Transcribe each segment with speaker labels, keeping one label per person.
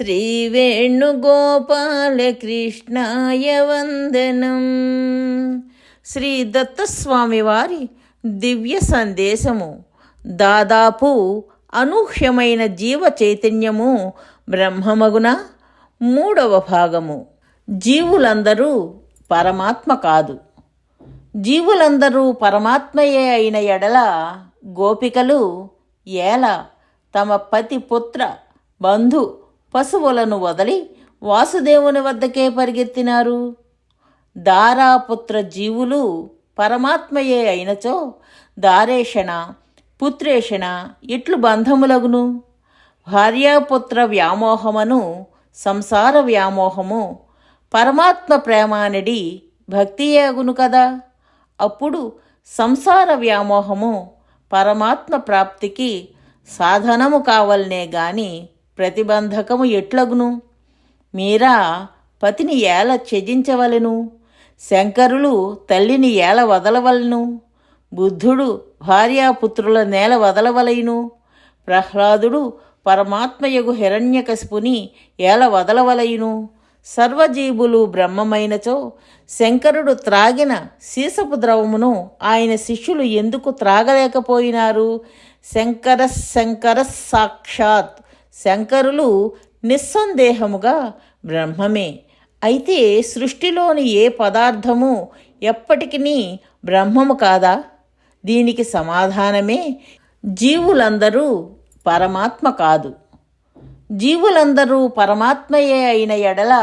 Speaker 1: శ్రీవేణుగోపాలకృష్ణాయ వందనం. శ్రీ దత్తస్వామి వారి దివ్య సందేశము. దాదాపు అనూహ్యమైన జీవ చైతన్యము బ్రహ్మమగున మూడవ భాగము. జీవులందరూ పరమాత్మ కాదు. జీవులందరూ పరమాత్మయే అయిన ఎడల గోపికలు ఏల తమ పతి పుత్ర బంధు పశువులను వదిలి వాసుదేవుని వద్దకే పరిగెత్తినారు. దారాపుత్ర జీవులు పరమాత్మయే అయినచో దారేషణ పుత్రేషణ ఇట్లు బంధములగును. భార్యాపుత్ర వ్యామోహమును సంసార వ్యామోహము పరమాత్మ ప్రేమానిడి భక్తియేగును కదా. అప్పుడు సంసార వ్యామోహము పరమాత్మ ప్రాప్తికి సాధనము కావలనే గాని ప్రతిబంధకము ఎట్లగును? మీరా పతిని ఏల త్యజించవలెను? శంకరులు తల్లిని ఏల వదలవలను? బుద్ధుడు భార్యాపుత్రుల నేల వదలవలయును ప్రహ్లాదుడు పరమాత్మయగు హిరణ్యకశిపుని ఏల వదలవలయును సర్వజీవులు బ్రహ్మమైనచో శంకరుడు త్రాగిన సీసపు ద్రవమును ఆయన శిష్యులు ఎందుకు త్రాగలేకపోయినారు? శంకర శంకర సాక్షాత్ శంకరులు నిస్సందేహముగా బ్రహ్మమే. అయితే సృష్టిలోని ఏ పదార్థము ఎప్పటికీ బ్రహ్మము కాదా? దీనికి సమాధానమే జీవులందరూ పరమాత్మ కాదు. జీవులందరూ పరమాత్మయే అయిన ఎడల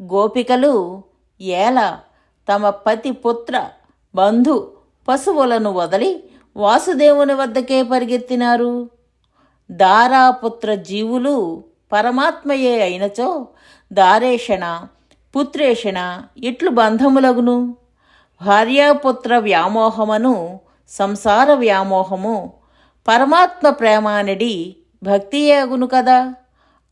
Speaker 1: గోపికలు ఏల తమ పతి పుత్ర బంధు పశువులను వదిలి వాసుదేవుని వద్దకే పరిగెత్తినారు. దారాపుత్ర జీవులు పరమాత్మయే అయినచో దారేషణ పుత్రేషణ ఇట్లు బంధములగును. భార్యాపుత్ర వ్యామోహమును సంసార వ్యామోహము పరమాత్మ ప్రేమానడి భక్తియేగును కదా.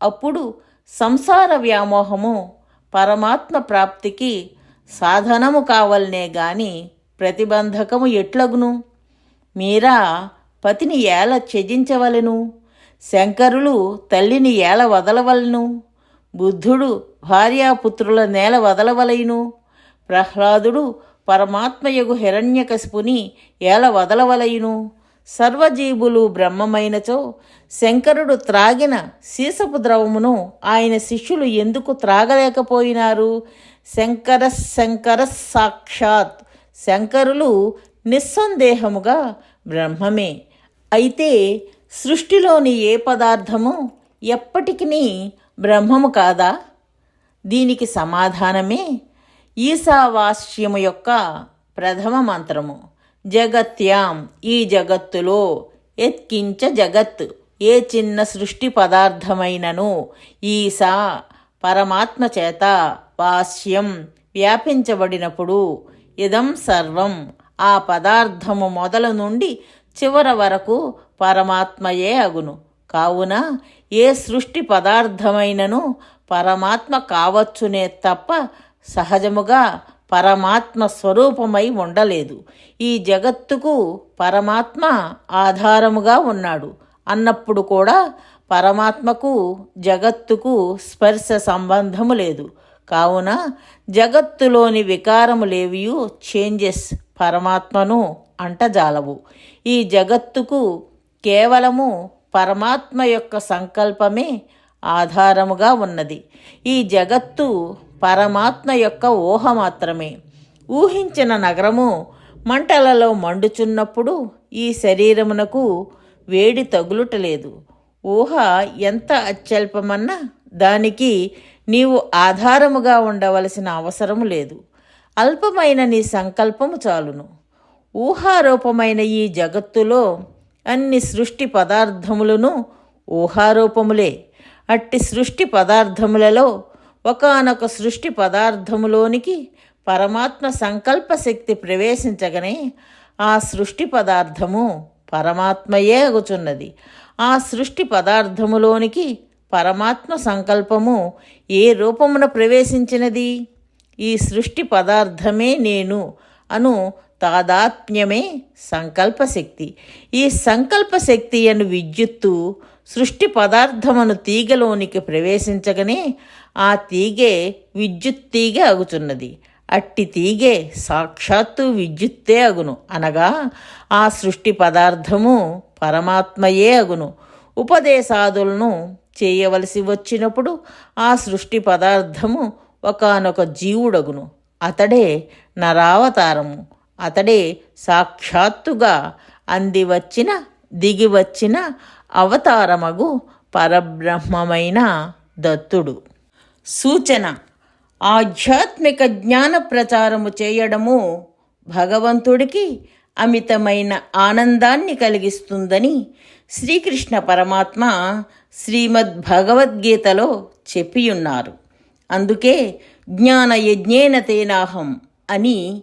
Speaker 1: అప్పుడు సంసార వ్యామోహము పరమాత్మ ప్రాప్తికి సాధనము కావల్నే గాని ప్రతిబంధకము ఎట్లగును? మీరా పతిని ఎలా త్యజించవలెను? శంకరులు తల్లిని ఏల వదలవలను? బుద్ధుడు భార్యాపుత్రుల నేల వదలవలయును? ప్రహ్లాదుడు పరమాత్మయగు హిరణ్యకశిపుని ఏల వదలవలయును? సర్వజీవులు బ్రహ్మమైనచో శంకరుడు త్రాగిన సీసపు ద్రవమును ఆయన శిష్యులు ఎందుకు త్రాగలేకపోయినారు? శంకర శంకర సాక్షాత్. శంకరులు నిస్సందేహముగా బ్రహ్మమే. అయితే సృష్టిలోని ఏ పదార్థము ఎప్పటికీ బ్రహ్మము కాదా? దీనికి సమాధానమే ఈశావాస్యము యొక్క ప్రథమ మంత్రము. జగత్యాం ఈ జగత్తులో ఎత్కించ జగత్. ఏ చిన్న సృష్టి పదార్థమైనను ఈశా పరమాత్మ చేత వాస్యం వ్యాపించబడినప్పుడు ఇదం సర్వం. ఆ పదార్థము మొదలు నుండి చివర వరకు పరమాత్మయే అగును. కావున ఏ సృష్టి పదార్థమైనను పరమాత్మ కావచ్చునే తప్ప సహజముగా పరమాత్మ స్వరూపమై ఉండలేదు. ఈ జగత్తుకు పరమాత్మ ఆధారముగా ఉన్నాడు. అన్నప్పుడు కూడా పరమాత్మకు జగత్తుకు స్పర్శ సంబంధము లేదు. కావున జగత్తులోని వికారములేవియు చేంజెస్ పరమాత్మను అంటజాలవు. ఈ జగత్తుకు కేవలము పరమాత్మ యొక్క సంకల్పమే ఆధారముగా ఉన్నది. ఈ జగత్తు పరమాత్మ యొక్క ఊహ మాత్రమే. ఊహించిన నగరము మంటలలో మండుచున్నప్పుడు ఈ శరీరమునకు వేడి తగులుటలేదు. ఊహ ఎంత అత్యల్పమన్నా దానికి నీవు ఆధారముగా ఉండవలసిన అవసరము లేదు. అల్పమైన నీ సంకల్పము చాలును. ఊహారూపమైన ఈ జగత్తులో అన్ని సృష్టి పదార్థములను ఊహారూపములే. అట్టి సృష్టి పదార్థములలో ఒకానొక సృష్టి పదార్థములోనికి పరమాత్మ సంకల్ప శక్తి ప్రవేశించగానే ఆ సృష్టి పదార్థము పరమాత్మయే అగుచున్నది. ఆ సృష్టి పదార్థములోనికి పరమాత్మ సంకల్పము ఏ రూపమున ప్రవేశించినది? ఈ సృష్టి పదార్థమే నేను అను తాదాత్మ్యమే సంకల్ప శక్తి ఈ సంకల్ప శక్తి అను విద్యుత్తు సృష్టి పదార్థమును తీగలోనికి ప్రవేశించగనే ఆ తీగే విద్యుత్ తీగ అగుచున్నది. అట్టి తీగే సాక్షాత్తు విద్యుత్తే అగును. అనగా ఆ సృష్టి పదార్థము పరమాత్మయే అగును. ఉపదేశాదులను చేయవలసి వచ్చినప్పుడు ఆ సృష్టి పదార్థము ఒకానొక జీవుడగును. అతడే నరావతారము. అతడే సాక్షాత్తుగా అంది వచ్చిన దిగి వచ్చిన అవతారమగు పరబ్రహ్మమైన దత్తుడు. సూచన ఆధ్యాత్మిక జ్ఞాన ప్రచారము చేయడము భగవంతుడికి అమితమైన ఆనందాన్ని కలిగిస్తుందని శ్రీకృష్ణ పరమాత్మ శ్రీమద్ భగవద్గీతలో చెప్పియున్నారు. అందుకే జ్ఞాన యజ్ఞేన తేనాహం అని